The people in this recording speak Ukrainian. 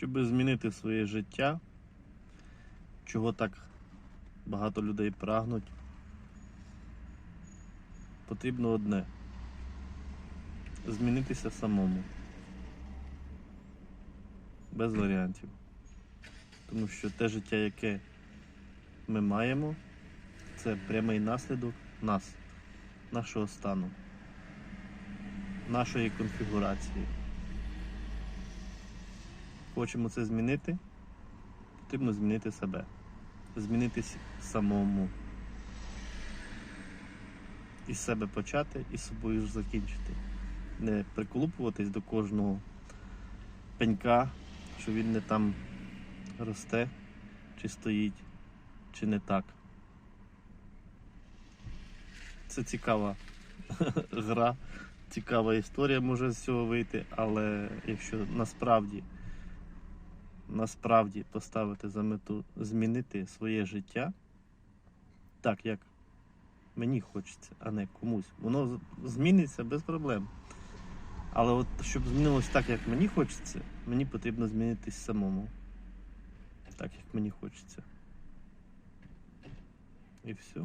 Щоб змінити своє життя, чого так багато людей прагнуть, потрібно одне змінитися самому. Без варіантів. Тому що те життя, яке ми маємо, це прямий наслідок нас, нашого стану, нашої конфігурації. Хочемо це змінити, потрібно змінити себе, змінитись самому. Із себе почати і собою ж закінчити. Не приколупуватись до кожного пенька, що він не там росте, чи стоїть, чи не так. Це цікава гра, цікава історія може з цього вийти, але якщо насправді, насправді поставити за мету змінити своє життя так, як мені хочеться, а не комусь, воно зміниться без проблем. Але от щоб змінилось так, як мені хочеться, мені потрібно змінитись самому. Так, як мені хочеться. І все.